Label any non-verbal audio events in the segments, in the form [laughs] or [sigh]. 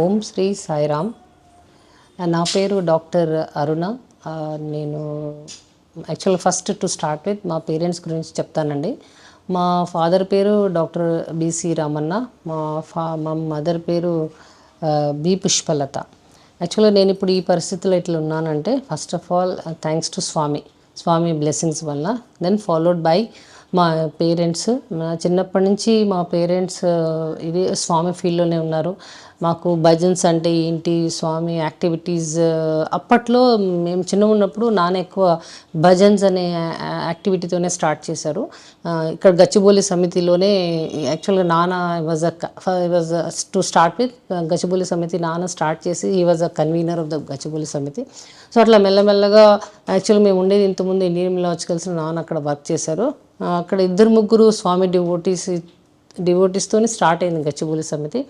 ఓం శ్రీ సాయిరామ్. నా పేరు డాక్టర్ అరుణ. నేను actual first to start with మా పేరెంట్స్ గురించి చెప్తానండి. మా ఫాదర్ పేరు డాక్టర్ బిసి రామన్న. మా ఫా మా మదర్ పేరు బి పుష్పలత. యాక్చువల్గా నేను ఇప్పుడు ఈ పరిస్థితిలో ఇట్లా ఉన్నానంటే first of all thanks to Swami. Swami blessings వల్ల. దెన్ ఫాలోడ్ బై మా పేరెంట్స్. చిన్నప్పటి నుంచి మా పేరెంట్స్ ఇది స్వామి ఫీల్డ్లోనే ఉన్నారు. మాకు భజన్స్ అంటే ఏంటి స్వామి యాక్టివిటీస్ అప్పట్లో మేము చిన్న ఉన్నప్పుడు నాన్న ఎక్కువ భజన్స్ అనే యాక్టివిటీతోనే స్టార్ట్ చేశారు. ఇక్కడ గచ్చిబౌలి సమితిలోనే యాక్చువల్గా నాన్న was uh was to start with Gachibowli సమితి నాన్న స్టార్ట్ చేసి ఈ was a convenor of the Gachibowli సమితి. సో అట్లా మెల్లమెల్లగా యాక్చువల్గా మేము ఉండేది ఇంతకుముందు ఇండియన్ కలిసి నాన్న అక్కడ వర్క్ చేశారు. అక్కడ ఇద్దరు ముగ్గురు స్వామి డివోటీస్ డివోటీస్తోనే స్టార్ట్ అయింది గచ్చిబౌలి సమితి.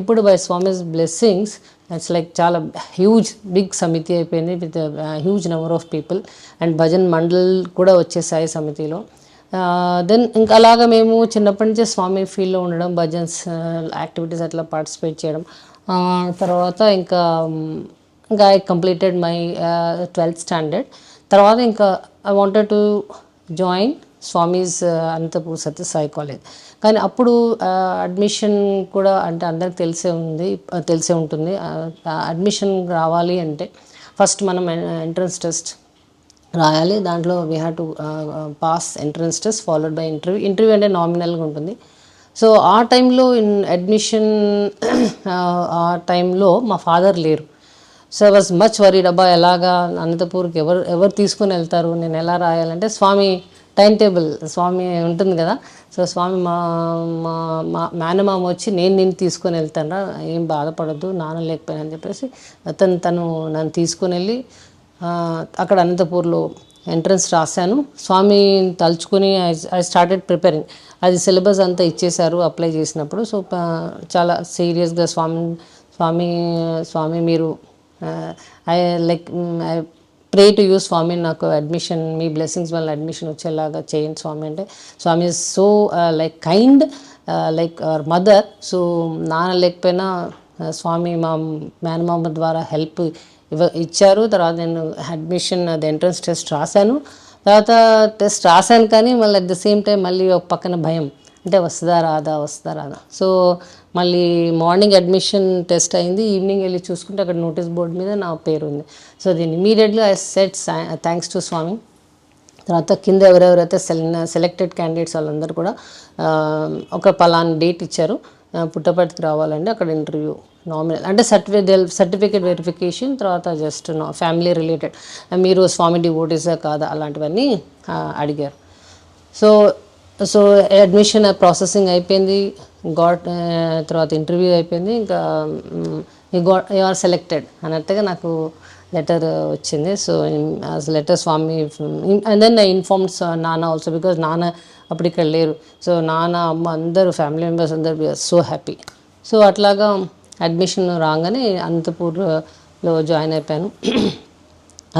ఇప్పుడు by Swami's blessings it's like చాలా హ్యూజ్ బిగ్ సమితి అయిపోయింది with huge number of people and bhajan mandal కూడా వచ్చేసాయి సమితిలో. Uh, దెన్ ఇంకా అలాగా మేము చిన్నప్పటి నుంచే స్వామి ఫీల్డ్లో ఉండడం భజన్స్ uh, యాక్టివిటీస్ అట్లా పార్టిసిపేట్ చేయడం. Uh, తర్వాత ఇంకా um, ఇంకా I completed my twelfth standard తర్వాత ఇంకా I wanted to join Swami's Anantapur Sathya Sai college. కానీ అప్పుడు అడ్మిషన్ కూడా అంటే అందరికి తెలిసే ఉంది తెలిసే ఉంటుంది. అడ్మిషన్ రావాలి అంటే ఫస్ట్ మనం ఎంట్రన్స్ టెస్ట్ రాయాలి. దాంట్లో we have to pass entrance test followed by interview interview అంటే నామినల్గా ఉంటుంది. సో ఆ టైంలో ఇన్ అడ్మిషన్ ఆ టైంలో మా ఫాదర్ లేరు. So I was much worried అబ్బా ఎలాగా అనంతపూర్కి ఎవరు ఎవరు తీసుకొని వెళ్తారు? నేను ఎలా రాయాలంటే స్వామి టైం టేబుల్ స్వామి ఉంటుంది కదా. సో స్వామి మా మా మా మేనమామ వచ్చి నేను నేను తీసుకొని వెళ్తాను ఏం బాధపడద్దు నాన్న లేకపోయినా అని చెప్పేసి అతను తను నన్ను తీసుకొని వెళ్ళి అక్కడ అనంతపూర్లో ఎంట్రన్స్ రాశాను. స్వామి తలుచుకొని ఐ స్టార్టెడ్ ప్రిపేరింగ్. అది సిలబస్ అంతా ఇచ్చేశారు అప్లై చేసినప్పుడు. సో చాలా సీరియస్గా స్వామి స్వామి స్వామి మీరు I like I pray to you Swami నాకు అడ్మిషన్ మీ బ్లెస్సింగ్స్ వల్ల అడ్మిషన్ వచ్చేలాగా చేయండి స్వామి అంటే. Swami is so like kind like our mother so నాన్న లేకపోయినా uh, స్వామి మా మేనమామ ద్వారా హెల్ప్ ఇవ్వ ఇచ్చారు. తర్వాత నేను అడ్మిషన్ అది ఎంట్రన్స్ టెస్ట్ రాశాను. తర్వాత టెస్ట్ రాశాను కానీ మళ్ళీ అట్ ద సేమ్ టైం మళ్ళీ ఒక పక్కన భయం. అంటే వస్తుందా రాదా వస్తుందా రాదా. సో మళ్ళీ మార్నింగ్ అడ్మిషన్ టెస్ట్ అయింది ఈవినింగ్ వెళ్ళి చూసుకుంటే అక్కడ నోటీస్ బోర్డు మీద నా పేరు ఉంది సో దీన్ని immediately I set thanks to Swami. తర్వాత కింద ఎవరెవరైతే సెల్ సెలెక్టెడ్ క్యాండిడేట్స్ వాళ్ళందరూ కూడా ఒక పలానా డేట్ ఇచ్చారు. పుట్టపర్తికి రావాలంటే అక్కడ ఇంటర్వ్యూ నామినల్. అంటే సర్టిఫికేట్ సర్టిఫికేట్ వెరిఫికేషన్ తర్వాత జస్ట్ నా ఫ్యామిలీ రిలేటెడ్. మీరు స్వామి డివోటీసా కాదా అలాంటివన్నీ అడిగారు. సో సో అడ్మిషన్ ప్రాసెసింగ్ అయిపోయింది. గాట్ తర్వాత ఇంటర్వ్యూ అయిపోయింది. ఇంకా ఈ గాట్ యు ఆర్ సెలెక్టెడ్ అన్నట్టుగా నాకు లెటర్ వచ్చింది. So letter Swamy and then I informs నాన్న ఆల్సో బికాజ్ నాన్న అప్పుడు ఇక్కడ లేరు. సో నాన్న అమ్మ అందరూ ఫ్యామిలీ మెంబర్స్ అందరు సో హ్యాపీ. సో అట్లాగా అడ్మిషన్ రాగానే అనంతపూర్లో జాయిన్ అయిపోయాను.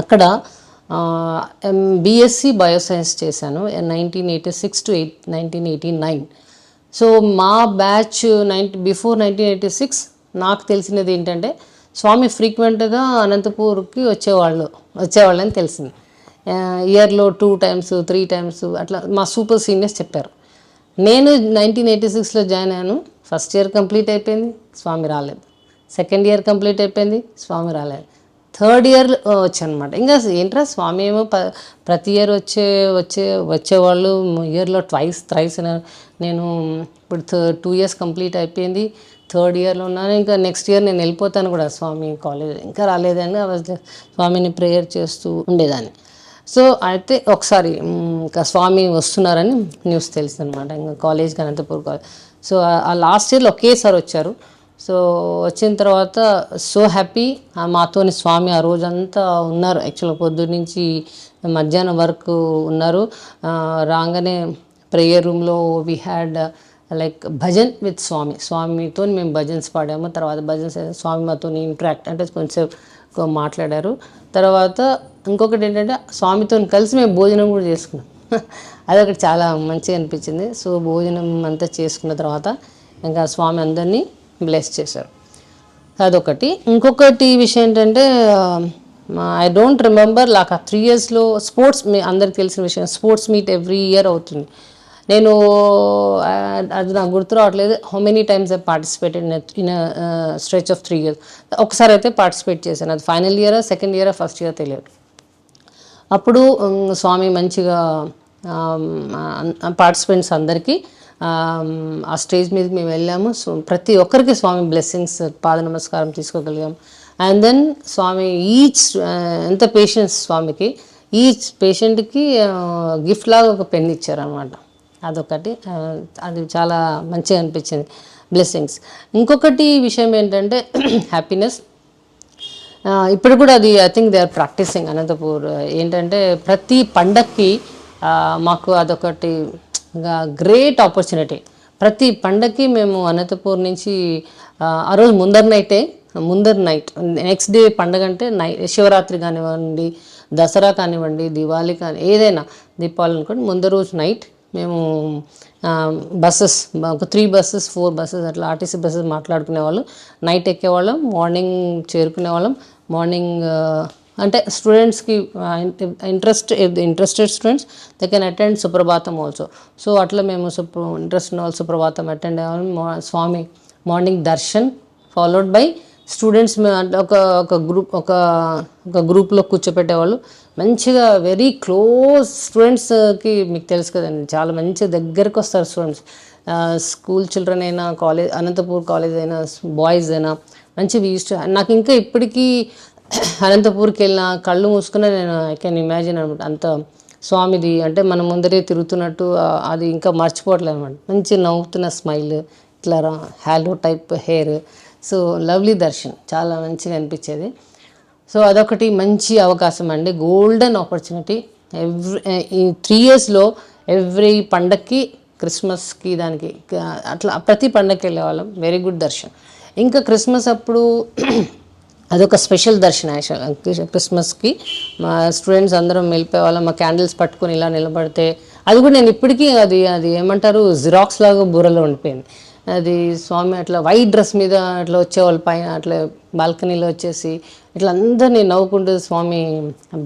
అక్కడ బీఎస్సీ బయోసైన్స్ చేశాను. Nineteen eighty six to eight nineteen eighty nine. So మా batch ninety before nineteen eighty six నాకు తెలిసినది ఏంటంటే స్వామి ఫ్రీక్వెంట్గా అనంతపూర్కి వచ్చేవాళ్ళు వచ్చేవాళ్ళని తెలిసింది. ఇయర్లో టూ టైమ్స్ త్రీ టైమ్స్ అట్లా మా సూపర్ సీనియర్స్ చెప్పారు. నేను నైన్టీన్ ఎయిటీ సిక్స్లో జాయిన్ అయ్యాను. ఫస్ట్ ఇయర్ కంప్లీట్ అయిపోయింది స్వామి రాలేదు. సెకండ్ ఇయర్ కంప్లీట్ అయిపోయింది స్వామి రాలేదు. థర్డ్ ఇయర్ వచ్చానమాట ఇంకా ఏంట్రా స్వామి ఏమో ప్రతి ఇయర్ వచ్చే వచ్చే వచ్చేవాళ్ళు ఇయర్లో ట్వైస్ థ్రైస్ నేను ఇప్పుడు టూ ఇయర్స్ కంప్లీట్ అయిపోయింది. థర్డ్ ఇయర్లో ఉన్నాను. ఇంకా నెక్స్ట్ ఇయర్ నేను వెళ్ళిపోతాను కూడా స్వామి కాలేజ్ ఇంకా రాలేదని స్వామిని ప్రేయర్ చేస్తూ ఉండేదాన్ని. సో అయితే ఒకసారి ఇంకా స్వామి వస్తున్నారని న్యూస్ తెలుసు అనమాట ఇంకా కాలేజ్ అనంతపూర్ కాలేజ్ సో ఆ- లాస్ట్ ఇయర్లో ఒకేసారి వచ్చారు. సో వచ్చిన తర్వాత సో హ్యాపీ మాతోని స్వామి ఆ రోజంతా ఉన్నారు. యాక్చువల్గా పొద్దున్న నుంచి మధ్యాహ్నం వరకు ఉన్నారు. రాగానే ప్రేయర్ రూమ్లో we had like bhajan with Swami స్వామితో మేము భజన్స్ పాడాము. తర్వాత భజన్స్ స్వామి మాతో ఇంట్రాక్ట్ అంటే కొంచెం మాట్లాడారు. తర్వాత ఇంకొకటి ఏంటంటే స్వామితో కలిసి మేము భోజనం కూడా చేసుకున్నాం. [laughs] అదొకటి చాలా మంచిగా అనిపించింది. సో భోజనం అంతా చేసుకున్న తర్వాత ఇంకా స్వామి అందరినీ బ్లెస్ చేశారు. అదొకటి. ఇంకొకటి విషయం ఏంటంటే ఐ డోంట్ రిమెంబర్ లాక్ ఆ త్రీ ఇయర్స్లో స్పోర్ట్స్ మీ అందరికి తెలిసిన విషయం స్పోర్ట్స్ మీట్ ఎవ్రీ ఇయర్ అవుతుంది. నేను అది నాకు గుర్తు రావట్లేదు. How many times I participated in stretch of three years ఒకసారి అయితే పార్టిసిపేట్ చేశాను. అది final year second year first year తెలియదు. అప్పుడు స్వామి మంచిగా పార్టిసిపెంట్స్ అందరికీ ఆ స్టేజ్ మీద మేము వెళ్ళాము. సో ప్రతి ఒక్కరికి స్వామి బ్లెస్సింగ్స్ పాద నమస్కారం తీసుకోగలిగాం అండ్ దెన్ స్వామి ఈచ్ ఎంత పేషెన్స్ స్వామికి ఈచ్ పేషెంట్కి గిఫ్ట్ లాగా ఒక పెన్ ఇచ్చారనమాట అదొకటి. అది చాలా మంచిగా అనిపించింది. బ్లెస్సింగ్స్ ఇంకొకటి విషయం ఏంటంటే [clears throat] హ్యాపీనెస్ ఇప్పుడు కూడా అది I think they are practicing Anantapur. ఏంటంటే ప్రతి పండక్కి మాకు అదొకటి గ్రేట్ ఆపర్చునిటీ ప్రతి పండక్కి మేము అనంతపూర్ నుంచి ఆ, ఆ రోజు ముందర నైటే ముందర నైట్ నెక్స్ట్ డే పండగ అంటే నై శివరాత్రి కానివ్వండి దసరా కానివ్వండి దివాళీ కానీ ఏదైనా దీపావళి అనుకోండి ముందర రోజు నైట్ మేము బస్సెస్ ఒక త్రీ బస్సెస్ ఫోర్ బస్సెస్ అట్లా ఆర్టీసీ బస్సెస్ మాట్లాడుకునేవాళ్ళం. నైట్ ఎక్కేవాళ్ళం మార్నింగ్ చేరుకునే వాళ్ళం మార్నింగ్ అంటే స్టూడెంట్స్కి interest interested students they can attend suprabhatam also so అట్లా మేము సుప్ర ఇంట్రెస్ట్ ఉన్న వాళ్ళు సుప్రభాతం అటెండ్ అయ్యేవాళ్ళం. మా- Swami morning darshan followed by students ఒక ఒక గ్రూప్ ఒక ఒక గ్రూప్లో కూర్చోపెట్టేవాళ్ళు. మంచిగా వెరీ క్లోజ్ స్టూడెంట్స్కి మీకు తెలుసు కదండి. చాలా మంచి దగ్గరకు వస్తారు స్టూడెంట్స్. స్కూల్ చిల్డ్రన్ అయినా కాలేజ్ అనంతపూర్ కాలేజ్ అయినా బాయ్స్ అయినా మంచి వీస్ట్ నాకు ఇంకా ఇప్పటికీ అనంతపూర్కి వెళ్ళిన కళ్ళు మూసుకున్న నేను ఐ కెన్ ఇమాజిన్ అనమాట. అంత స్వామిది అంటే మన ముందరే తిరుగుతున్నట్టు అది ఇంకా మర్చిపోవట్లేదు అనమాట. మంచి నవ్వుతున్న స్మైల్ ఇట్లా halo type hair so lovely darshan చాలా మంచిగా అనిపించేది. సో అదొకటి మంచి అవకాశం అండి. గోల్డెన్ ఆపర్చునిటీ ఎవ్రీ ఈ త్రీ ఇయర్స్లో ఎవ్రీ పండక్కి క్రిస్మస్కి దానికి అట్లా ప్రతి పండగకి వెళ్ళేవాళ్ళం. Very good darshan. ఇంకా క్రిస్మస్ అప్పుడు [clears throat] అదొక స్పెషల్ దర్శనం క్రిస్మస్కి మా స్టూడెంట్స్ అందరం వెళ్ళిపోయేవాళ్ళం. మా క్యాండిల్స్ పట్టుకొని ఇలా నిలబడితే అది కూడా నేను ఇప్పటికీ అది అది ఏమంటారు జిరాక్స్ లాగా బుర్రలో ఉండిపోయింది. అది స్వామి అట్లా వైట్ డ్రెస్ మీద అట్లా వచ్చేవాళ్ళు పైన అట్లా బాల్కనీలో వచ్చేసి ఇట్లా అందరినీ నవ్వుకుంటూ స్వామి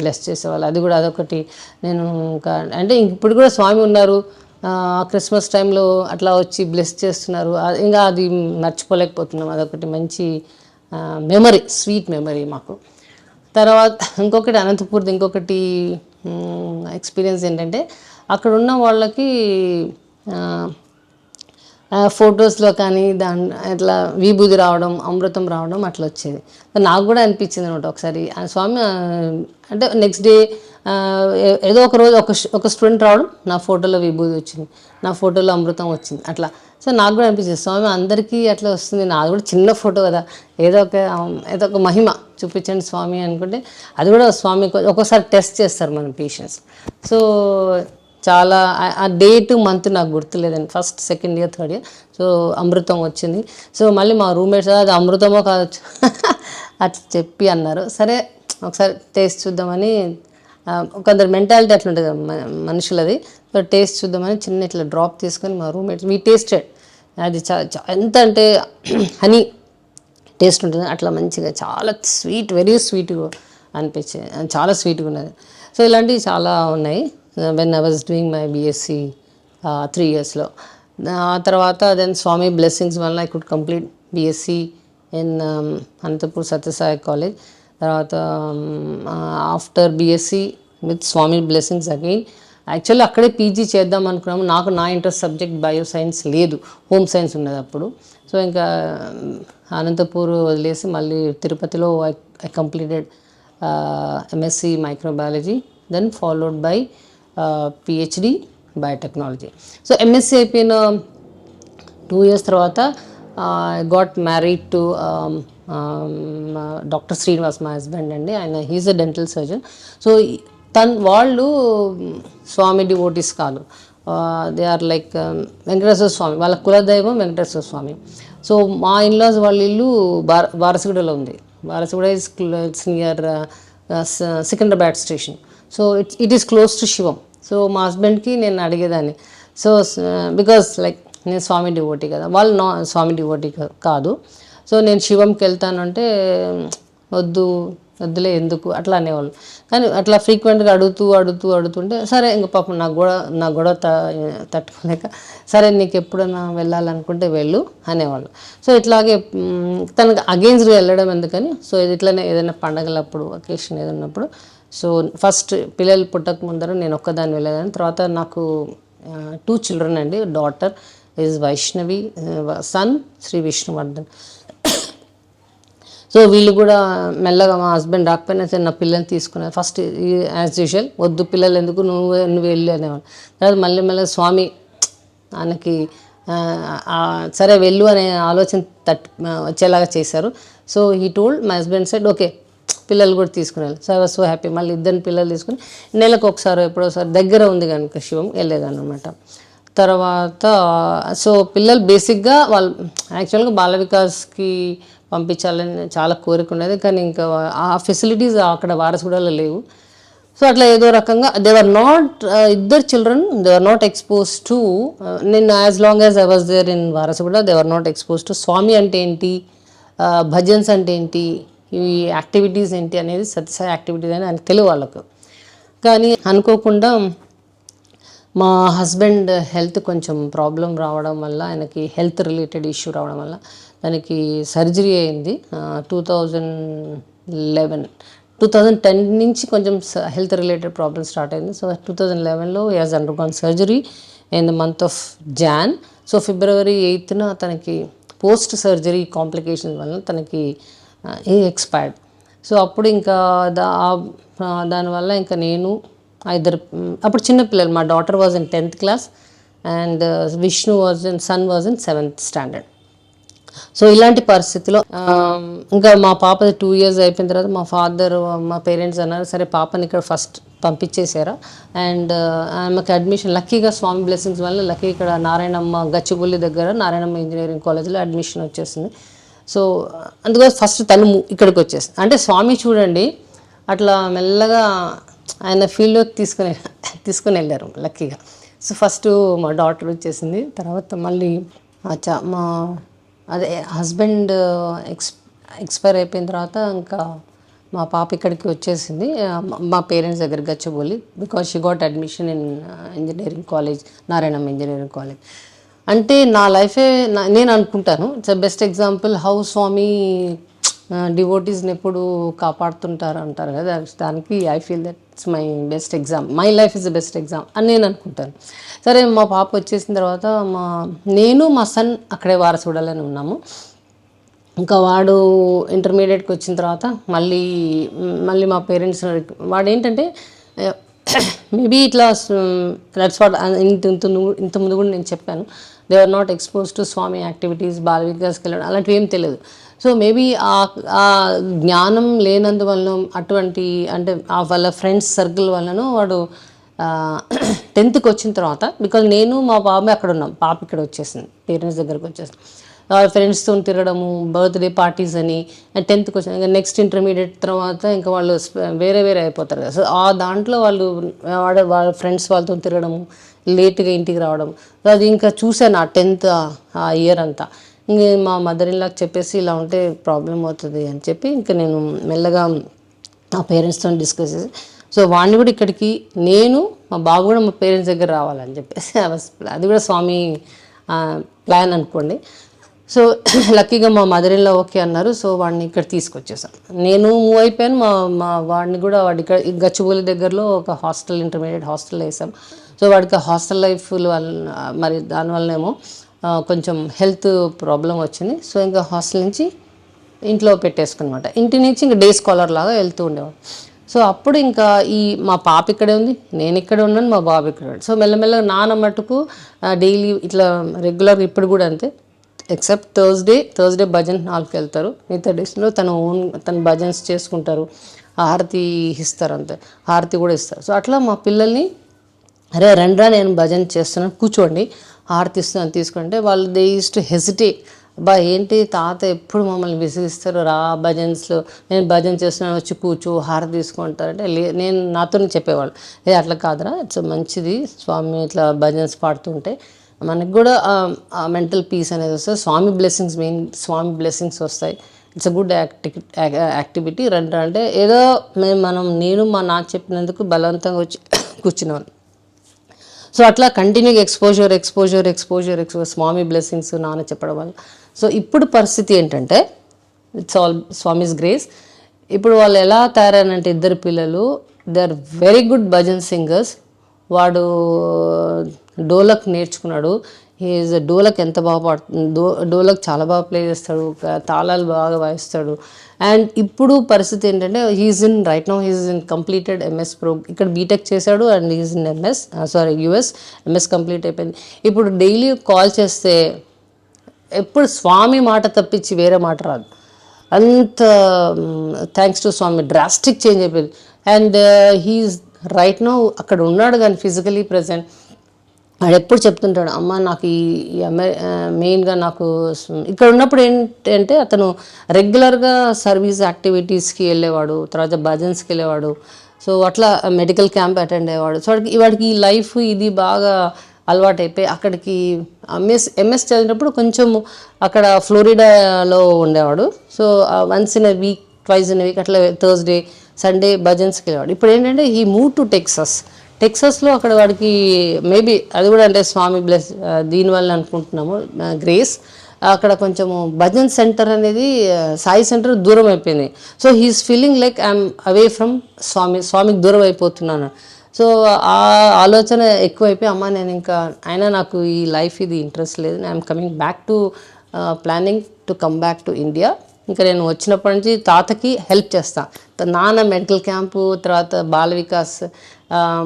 బ్లెస్ చేసేవాళ్ళు. అది కూడా అదొకటి. నేను ఇంకా అంటే ఇప్పుడు కూడా స్వామి ఉన్నారు. క్రిస్మస్ టైంలో అట్లా వచ్చి బ్లెస్ చేస్తున్నారు. ఇంకా అది మర్చిపోలేకపోతున్నాం. అదొకటి మంచి మెమరీ స్వీట్ మెమరీ మాకు. తర్వాత ఇంకొకటి అనంతపూర్ది ఇంకొకటి ఎక్స్పీరియన్స్ ఏంటంటే అక్కడ ఉన్న వాళ్ళకి ఫొటోస్లో కానీ దాని ఇట్లా విభూది రావడం అమృతం రావడం అట్లా వచ్చేది. నాకు కూడా అనిపించింది అనమాట ఒకసారి. స్వామి అంటే నెక్స్ట్ డే ఏదో ఒక రోజు ఒక ఒక స్టూడెంట్ రావడం నా ఫోటోలో విభూది వచ్చింది. నా ఫోటోలో అమృతం వచ్చింది. అట్లా. సో నాకు కూడా అనిపించింది స్వామి అందరికీ అట్లా వస్తుంది. నాది కూడా చిన్న ఫోటో కదా. ఏదో ఒక ఏదో ఒక మహిమ చూపించండి స్వామి అనుకుంటే అది కూడా స్వామి ఒక్కోసారి టెస్ట్ చేస్తారు మన పేషెంట్స్ సో చాలా ఆ- డేట్ మంత్ నాకు గుర్తులేదండి. First second year third year so అమృతం వచ్చింది. సో మళ్ళీ మా రూమ్మేట్స్ అది అమృతమో కావచ్చు అట్లా చెప్పి అన్నారు. సరే ఒకసారి టేస్ట్ చూద్దామని కొందరు మెంటాలిటీ అట్లా ఉంటుంది మనుషులది. సో టేస్ట్ చూద్దామని చిన్న ఇట్లా డ్రాప్ తీసుకొని మా రూమ్మేట్స్ వీ టేస్టెడ్ అది ఎంత అంటే [clears throat] హనీ టేస్ట్ ఉంటుంది. అట్లా మంచిగా చాలా స్వీట్ వెరీ స్వీట్ అనిపించింది. చాలా స్వీట్గా ఉన్నది. సో ఇలాంటివి చాలా ఉన్నాయి. When I was doing my BSc three ఇయర్స్లో ఆ తర్వాత దెన్ స్వామి బ్లెస్సింగ్స్ వల్ల I could complete BSc in Anantapur Sathya Sai college తర్వాత after BSc with Swami blessings again actually అక్కడే పీజీ చేద్దాం అనుకున్నాము. నాకు నా ఇంట్రెస్ట్ సబ్జెక్ట్ బయో సైన్స్ లేదు. హోమ్ సైన్స్ ఉన్నది అప్పుడు. సో ఇంకా అనంతపూర్ వదిలేసి మళ్ళీ తిరుపతిలో I completed MSc microbiology then followed by PhD biotechnology so MSc అయిపోయిన టూ ఇయర్స్ తర్వాత I got married to doctor Srinivas మా హస్బెండ్ అండి. ఆయన he's a dental surgeon so తన్ వాళ్ళు స్వామి డివోటీస్ కాదు. They are like Venkateshwara Swami వాళ్ళ కులదైవం వెంకటేశ్వర స్వామి. సో మా ఇన్లాస్ వాళ్ళ ఇల్లు బార బారసగూడలో ఉంది. Barasaguda is it's near Secunderabad station so it's it is close to Shivam so మా హస్బెండ్కి నేను అడిగేదాన్ని. సో బికాస్ లైక్ నేను స్వామి డివోటీ కదా. వాళ్ళు నా స్వామి డివోటీ కాదు. సో నేను శివంకి వెళ్తానంటే వద్దు వద్దులే ఎందుకు? అట్లా అనేవాళ్ళు. కానీ అట్లా ఫ్రీక్వెంట్గా అడుగుతూ అడుగుతూ అడుగుతుంటే సరే ఇంక పాపం నా గొడవ నా గొడవ త- తట్టుకోలేక సరే నీకు ఎప్పుడైనా వెళ్ళాలనుకుంటే వెళ్ళు అనేవాళ్ళు. సో ఇట్లాగే తనకు అగెయిన్స్ట్గా వెళ్ళడం ఎందుకని? సో ఇది ఇట్లానే ఏదైనా పండగలప్పుడు అకేషన్ ఏదైనా ఉన్నప్పుడు సో ఫస్ట్ పిల్లలు పుట్టక ముందర నేను ఒక్కదాన్ని వెళ్ళేదాన్ని తర్వాత నాకు టూ చిల్డ్రన్ అండి. Daughter is Vaishnavi son Shri Vishnuvardhan so వీళ్ళు కూడా మెల్లగా మా హస్బెండ్ రాకపోయినా సరే నా పిల్లల్ని తీసుకున్నారు. ఫస్ట్ యాజ్ యూజువల్ వద్దు పిల్లలు ఎందుకు? నువ్వు నువ్వు వెళ్ళి అనేవాళ్ళు. తర్వాత మళ్ళీ మళ్ళీ స్వామి ఆయనకి సరే వెళ్ళు అనే ఆలోచన తట్ వచ్చేలాగా చేశారు. So I told my husband side okay పిల్లలు కూడా తీసుకునేది so I was so happy మళ్ళీ ఇద్దరిని పిల్లలు తీసుకుని నెలకు ఒకసారి ఎప్పుడోసారి దగ్గర ఉంది కనుక శివం వెళ్ళేదాన్ని అనమాట తర్వాత సో పిల్లలు బేసిక్గా వాళ్ళు యాక్చువల్గా బాల వికాస్కి పంపించాలని చాలా కోరిక ఉండేది కానీ ఇంకా ఆ ఫెసిలిటీస్ అక్కడ వారసుగూడలో లేవు. సో అట్లా ఏదో రకంగా దే ఆర్ నాట్ ఇద్దరు children they are not expose to నేను as long as I was there in Varasuguda they are not expose to Swami అంటే ఏంటి? Uh, భజన్స్ అంటే ఏంటి? ఇవి యాక్టివిటీస్ ఏంటి అనేది సత్యసాయి యాక్టివిటీస్ అని ఆయనకు తెలియ వాళ్ళకు. కానీ అనుకోకుండా మా హస్బెండ్ హెల్త్ కొంచెం ప్రాబ్లం రావడం వల్ల ఆయనకి హెల్త్ రిలేటెడ్ ఇష్యూ రావడం వల్ల దానికి సర్జరీ అయింది. Two thousand eleven two thousand ten నుంచి కొంచెం హెల్త్ రిలేటెడ్ ప్రాబ్లమ్ స్టార్ట్ అయింది. So two thousand లెవెన్లో as undergone surgery in the month of Jan so ఫిబ్రవరి ఎయిత్న తనకి పోస్ట్ సర్జరీ కాంప్లికేషన్స్ వల్ల తనకి ఈ ఎక్స్పైర్డ్ సో అప్పుడు ఇంకా దా దానివల్ల ఇంకా నేను ఇద్దరు అప్పుడు చిన్నపిల్లలు మా daughter was in tenth class and Vishnu was in son was in seventh standard so ఇలాంటి పరిస్థితిలో ఇంకా మా పాప టూ ఇయర్స్ అయిపోయిన తర్వాత మా ఫాదర్ మా పేరెంట్స్ అన్నారు సరే పాపని ఇక్కడ ఫస్ట్ పంపించేశారా. అండ్ uh, ఆమెకి అడ్మిషన్ లక్కీగా స్వామి బ్లెస్సింగ్స్ వల్ల లక్కీ ఇక్కడ నారాయణమ్మ గచ్చిబుల్లి దగ్గర నారాయణమ్మ ఇంజనీరింగ్ కాలేజ్లో అడ్మిషన్ వచ్చేసింది. సో అందుకోసం ఫస్ట్ తను ము- ఇక్కడికి వచ్చేసింది. అంటే స్వామి చూడండి అట్లా మెల్లగా ఆయన ఫీల్డ్లోకి తీసుకుని తీసుకుని వెళ్ళారు లక్కీగా. సో ఫస్ట్ మా డాటర్ వచ్చేసింది తర్వాత మళ్ళీ అచ్చా మా అదే హస్బెండ్ ఎక్స్ ఎక్స్పైర్ అయిపోయిన తర్వాత ఇంకా మా పాప ఇక్కడికి వచ్చేసింది. మా- పేరెంట్స్ దగ్గర Gachibowli because she got admission in engineering college Narayanamma engineering college. అంటే నా లైఫే నా- నేను అనుకుంటాను. It's best example how Swami డివోటీస్ని ఎప్పుడు కాపాడుతుంటారు అంటారు కదా. దానికి I feel that it's my best exam my life is the best exam అని నేను అనుకుంటాను. సరే మా పాప వచ్చేసిన తర్వాత మా నేను మా సన్ అక్కడే వారసుడాలని ఉన్నాము. ఇంకా వాడు ఇంటర్మీడియట్కి వచ్చిన తర్వాత మళ్ళీ మళ్ళీ మా పేరెంట్స్ వాడు ఏంటంటే మేబీ ఇట్లా దట్స్ వాట్ ఇంత ఇంత ను- ఇంత ముందు కూడా నేను చెప్పాను. They are not expose to Swami activities బాల వికాస్కి వెళ్ళడం అలాంటివి ఏం తెలియదు. సో మేబీ ఆ జ్ఞానం లేనందువలన అటువంటి అంటే వాళ్ళ ఫ్రెండ్స్ సర్కిల్ వలన వాడు టెన్త్కి వచ్చిన తర్వాత బికాజ్ నేను మా బాబు అక్కడ ఉన్నాం పాప ఇక్కడ వచ్చేసింది పేరెంట్స్ దగ్గరకు వచ్చేసింది. ఫ్రెండ్స్తో తిరగడము బర్త్డే పార్టీస్ అని టెన్త్కి వచ్చిన ఇంకా నెక్స్ట్ ఇంటర్మీడియట్ తర్వాత ఇంకా వాళ్ళు వేరే వేరే అయిపోతారు కదా. సో ఆ దాంట్లో వాళ్ళు వాడ వాళ్ళ ఫ్రెండ్స్ వాళ్ళతో తిరగడము లేట్గా ఇంటికి రావడం. అది ఇంకా చూశాను ఆ టెన్త్ ఆ ఇయర్ అంతా. ఇంక మా మదర్ ఇన్లాకి చెప్పేసి ఇలా ఉంటే ప్రాబ్లం అవుతుంది అని చెప్పి ఇంకా నేను మెల్లగా మా పేరెంట్స్తో డిస్కస్ చేసి సో వాడిని కూడా ఇక్కడికి నేను మా బాబు కూడా మా పేరెంట్స్ దగ్గర రావాలని చెప్పేసి. [laughs] అది కూడా స్వామి ప్లాన్ అనుకోండి. సో లక్కీగా మా మదర్ ఇన్లో ఓకే అన్నారు. సో వాడిని ఇక్కడ తీసుకొచ్చేసాం. నేను మూవ్ అయిపోయాను. మా మా వాడిని కూడా వాడి ఇక్కడ ఈ గచ్చిబౌలి దగ్గరలో ఒక హాస్టల్ ఇంటర్మీడియట్ హాస్టల్ వేసాం. సో వాడికి హాస్టల్ లైఫ్ వల్ల మరి దానివల్లనేమో కొంచెం హెల్త్ ప్రాబ్లం వచ్చింది. సో ఇంకా హాస్టల్ నుంచి ఇంట్లో పెట్టేసుకున్నమాట ఇంటి నుంచి ఇంకా డే స్కాలర్ లాగా వెళ్తూ ఉండేవాడు. సో అప్పుడు ఇంకా ఈ మా పాప ఇక్కడే ఉంది. నేను ఇక్కడ ఉన్నాను. మా బాబు ఇక్కడ సో మెల్లమెల్లగా నాన్న మటుకు డైలీ ఇట్లా రెగ్యులర్గా ఇప్పుడు కూడా అంతే. ఎక్సెప్ట్ థర్స్డే థర్స్డే భజన్ హాల్కి వెళ్తారు మిగతా డేస్లో తన ఓన్ తన భజన్స్ చేసుకుంటారు. హారతి ఇస్తారు అంతే హారతి కూడా ఇస్తారు. సో అట్లా మా పిల్లల్ని అరే రండ్రా నేను భజన చేస్తున్నాను. కూర్చోండి. హారతి ఇస్తున్నాను తీసుకుంటే వాళ్ళు దే యూస్ టు హెసిటేట్ అబ్బా ఏంటి తాత ఎప్పుడు మమ్మల్ని విసిగిస్తారు రా భజన్స్లో నేను భజన చేస్తున్నాను వచ్చి కూర్చో హారతి తీసుకుంటారంటే లే నేను నాతోనే చెప్పేవాళ్ళు. ఏ అట్లా కాదురా ఇట్స్ మంచిది. స్వామి ఇట్లా భజన్స్ పాడుతుంటే. మనకు కూడా మెంటల్ పీస్ అనేది వస్తుంది. Swami blessings main Swami blessings వస్తాయి. ఇట్స్ అ గుడ్ యాక్టి యాక్టివిటీ రెండు అంటే ఏదో మేము మనం నేను మా నాకు చెప్పినందుకు బలవంతంగా వచ్చి [coughs] కూర్చున్నాను సో అట్లా కంటిన్యూగా exposure exposure exposure exposure Swami blessings నాన్న చెప్పడం వల్ల. సో ఇప్పుడు పరిస్థితి ఏంటంటే ఇట్స్ ఆల్ స్వామిస్ గ్రేస్ ఇప్పుడు వాళ్ళు ఎలా తయారైనంటే ఇద్దరు పిల్లలు they are very good bhajan singers వాడు డోలక్ నేర్చుకున్నాడు. ఈజ్ డోలక్ ఎంత బాగా పాడుతుంది డో డోలక్ చాలా బాగా ప్లే చేస్తాడు. తాళాలు బాగా వాయిస్తాడు. అండ్ ఇప్పుడు పరిస్థితి ఏంటంటే he's in right now he's in completed MS pro ఇక్కడ బీటెక్ చేశాడు and he's in MS sorry US MS complete అయిపోయింది. ఇప్పుడు డైలీ కాల్ చేస్తే ఎప్పుడు స్వామి మాట తప్పించి వేరే మాట రాదు. అంత thanks to Swami drastic change అయిపోయింది. And he's uh, right now అక్కడ ఉన్నాడు కానీ ఫిజికలీ ప్రజెంట్ వాడు ఎప్పుడు చెప్తుంటాడు అమ్మ నాకు ఈ మెయిన్గా నాకు ఇక్కడ ఉన్నప్పుడు ఏంటంటే అతను రెగ్యులర్గా సర్వీస్ యాక్టివిటీస్కి వెళ్ళేవాడు తర్వాత భజన్స్కి వెళ్ళేవాడు. సో అట్లా మెడికల్ క్యాంప్ అటెండ్ అయ్యేవాడు. సో వాడికి వాడికి ఈ లైఫ్ ఇది బాగా అలవాటైపోయి అక్కడికి ఎంఎస్ ఎంఎస్ చదివినప్పుడు కొంచెం అక్కడ ఫ్లోరిడాలో ఉండేవాడు. So once in a week twice in week అట్లా థర్స్డే సండే భజన్స్కి వెళ్ళేవాడు ఇప్పుడు ఏంటంటే ఈ మూవ్ టు టెక్సస్. టెక్సస్లో అక్కడ వాడికి మేబీ అది కూడా అంటే స్వామి బ్లెస్ దీనివల్ల అనుకుంటున్నాము గ్రేస్. అక్కడ కొంచెము భజన్ సెంటర్ అనేది సాయి సెంటర్ దూరం అయిపోయింది. So he's feeling like I'm away from Swami స్వామికి దూరం అయిపోతున్నాను. సో ఆ ఆలోచన ఎక్కువైపోయి అమ్మ నేను ఇంకా అయినా నాకు ఈ లైఫ్ ఇది ఇంట్రెస్ట్ లేదు. I'm coming back to planning to come back to India. ఇంకా నేను వచ్చినప్పటి నుంచి తాతకి హెల్ప్ చేస్తాను నాన్న మెడికల్ క్యాంపు తర్వాత Bala Vikas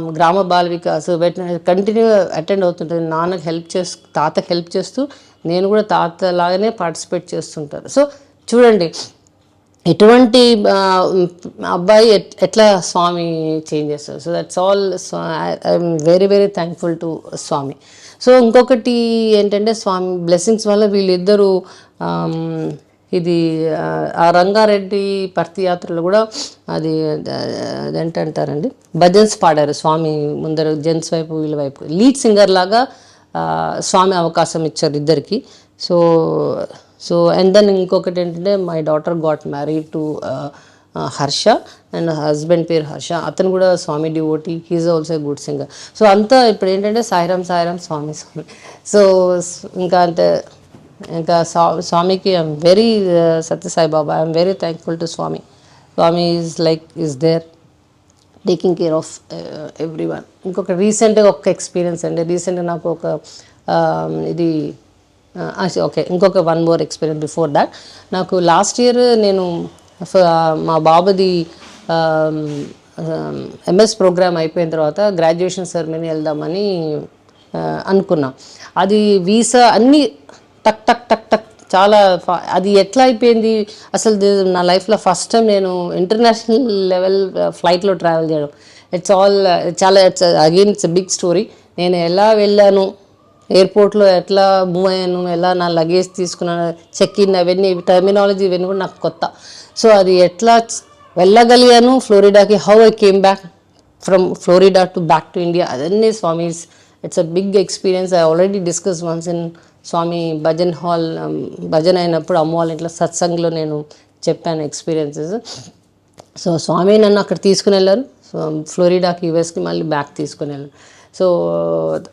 Grama Bala Vikas veterinary continue attend అవుతుంటుంది నాన్నకి హెల్ప్ చేస్తూ తాతకు హెల్ప్ చేస్తూ నేను కూడా తాత లాగానే పార్టిసిపేట్ చేస్తుంటాను. సో చూడండి ఎటువంటి అబ్బాయి ఎట్- ఎట్లా స్వామి చేంజ్ చేస్తారు? So that's all I'm very very thankful to Swami. So ఇంకొకటి ఏంటంటే స్వామి బ్లెస్సింగ్స్ వల్ల వీళ్ళిద్దరూ ఇది ఆ, రంగారెడ్డి పర్తి యాత్రలో కూడా అది అదేంటంటారండి? భజన్స్ పాడారు స్వామి ముందర జెంట్స్ వైపు వీళ్ళ వైపు. లీడ్ సింగర్ లాగా స్వామి అవకాశం ఇచ్చారు ఇద్దరికి. సో సో అండ్ దెన్ ఇంకొకటి ఏంటంటే my daughter got married to Harsha and husband పేరు హర్ష. అతను కూడా Swami devotee he's also good singer. So అంతా ఇప్పుడు ఏంటంటే సాయిరామ్ సాయిరామ్ స్వామి స్వామి. సో ఇంకా అంటే ఇంకా స్వా స్వామికి I'm very Sathya Sai Baba I'm very thankful to Swami Swami is like is there taking care of everyone ఇంకొక రీసెంట్గా ఒక ఎక్స్పీరియన్స్ అండి. రీసెంట్గా నాకు ఒక um, ఇది uh, ఓకే ఇంకొక one more experience before that నాకు లాస్ట్ ఇయర్ నేను uh, మా బాబుది um, um, ఎంఎస్ ప్రోగ్రామ్ అయిపోయిన తర్వాత గ్రాడ్యుయేషన్ సెరమనీ వెళ్దామని uh, అనుకున్నాం. అది వీసా అన్నీ టక్ టక్ టక్ టక్. చాలా అది ఎట్లా అయిపోయింది? అసలు నా లైఫ్లో ఫస్ట్ టైం నేను ఇంటర్నేషనల్ లెవెల్ ఫ్లైట్లో ట్రావెల్ చేయడం. ఇట్స్ ఆల్ చాలా it's again it's big story. నేను ఎలా వెళ్ళాను? ఎయిర్పోర్ట్లో ఎట్లా మూవ్ అయ్యాను? ఎలా నా లగేజ్ తీసుకున్నాను? చెక్ ఇన్ అవన్నీ టర్మినాలజీ ఇవన్నీ కూడా నాకు కొత్త. సో అది ఎట్లా వెళ్ళగలిగాను? ఫ్లోరిడాకి how I came back from Florida to back to India. అదన్నీ Swami's it's a big experience. I already discuss once in Swami bhajan hall bhajan అయినప్పుడు అమ్మ వాళ్ళ ఇంట్లో సత్సంగ్లో నేను చెప్పాను ఎక్స్పీరియన్సెస్ సో స్వామి నన్ను అక్కడ తీసుకుని వెళ్ళారు. సో ఫ్లోరిడాకి యూఎస్కి మళ్ళీ బ్యాక్ తీసుకుని వెళ్ళారు సో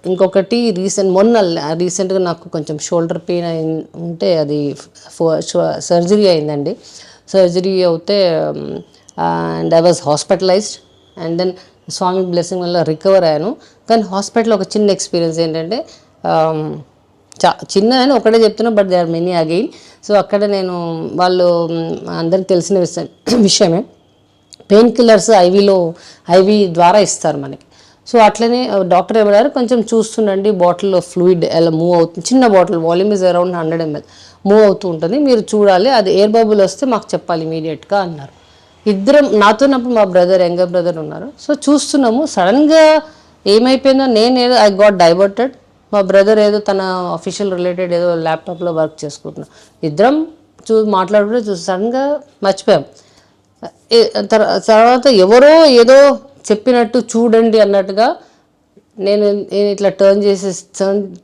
ఇంకొకటి రీసెంట్ మొన్న రీసెంట్గా నాకు కొంచెం షోల్డర్ పెయిన్ అయి ఉంటే అది సర్జరీ అయిందండి. సర్జరీ అవుతే and I was hospitalised and then Swami blessing వల్ల రికవర్ అయ్యాను. కానీ హాస్పిటల్ ఒక చిన్న ఎక్స్పీరియన్స్ ఏంటంటే చా చిన్న అని ఒకటే చెప్తున్నా but they are many again so అక్కడ నేను వాళ్ళు అందరికి తెలిసిన విషయం విషయమే. పెయిన్ కిల్లర్స్ ఐవీలో ఐవీ ద్వారా ఇస్తారు మనకి. సో అట్లనే డాక్టర్ ఏమన్నారు కొంచెం చూస్తుండండి బాటిల్లో ఫ్లూయిడ్ ఎలా మూవ్ అవుతుంది చిన్న bottle volume is around hundred ML move అవుతూ ఉంటుంది. మీరు చూడాలి అది ఎయిర్ బబుల్ వస్తే మాకు చెప్పాలి ఇమీడియట్గా అన్నారు. ఇద్దరం నాతోనప్పుడు మా బ్రదర్ యంగర్ బ్రదర్ ఉన్నారు. సో చూస్తున్నాము. సడన్గా ఏమైపోయిందో నేను ఏదో ఐ గాట్ డైవర్టెడ్ మా బ్రదర్ ఏదో తన అఫీషియల్ రిలేటెడ్ ఏదో ల్యాప్టాప్లో వర్క్ చేసుకుంటున్నాం. ఇద్దరం చూ మాట్లాడుకుంటే చూ సడన్గా మర్చిపోయాం. తర్వాత ఎవరో ఏదో చెప్పినట్టు చూడండి అన్నట్టుగా నేను నేను ఇట్లా టర్న్ చేసే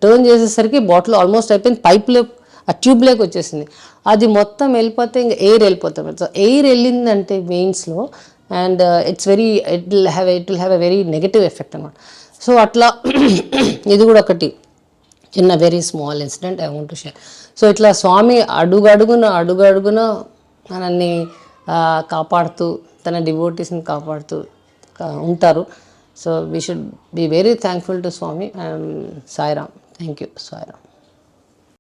టర్న్ చేసేసరికి బాటిల్ ఆల్మోస్ట్ అయిపోయింది. పైప్లో ఆ ట్యూబ్లోకి వచ్చేసింది. అది మొత్తం వెళ్ళిపోతే ఇంకా ఎయిర్ వెళ్ళిపోతాం సో ఎయిర్ వెళ్ళిందంటే వెయిన్స్లో and it's very it will have it will have a very negative effect అనమాట సో అట్లా [coughs] ఇది కూడా ఒకటి. చిన్న very small incident I want to share so ఇట్లా స్వామి అడుగడుగున అడుగడుగున మనల్ని కాపాడుతూ తన డివోటీస్ని కాపాడుతూ ఉంటారు. So we should be very thankful to Swami and Sairam thank you Sairam